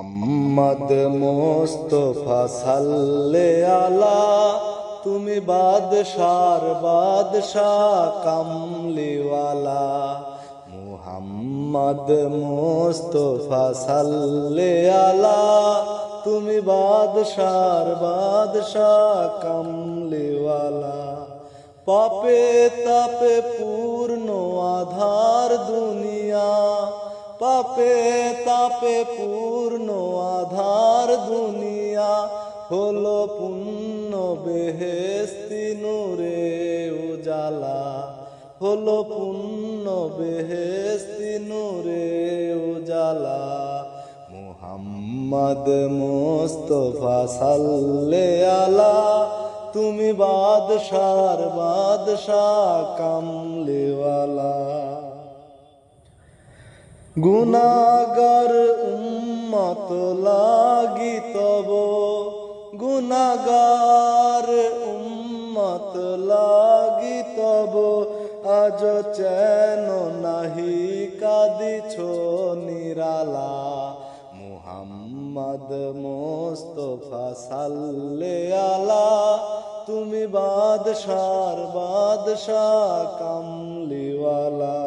মোহাম্মদ মোস্তফা সাল্লে আলা, তুমি বাদশার বাদশাহ কামলিওয়ালা। মুহাম্মদ মোস্তফা সাল্লে আলা, তুমি বাদশার বাদশাহ কামলিওয়ালা। পাপে তাপে পূর্ণ আধার দুনিয়া পাপে তাপে পূর্ণ আধার দুনিয়া হলো পুণ্য বেহেস্তি নূরে উজালা। হলো পুণ্য বেহেস্তি নূরে উজালা। মুহাম্মদ মোস্তফা সাল্লে আলা। তুমি বাদশার বাদশাহ কামলিওয়ালা গুনাগার উম্মত লাগি তব গুনাগার উম্মত লাগি তব। আজ চেন নাহি কাদিছ নিরালা, মুহাম্মদ মোস্তফা সাল্লে আলা। তুমি বাদশার বাদশাহ কামলিওয়ালা।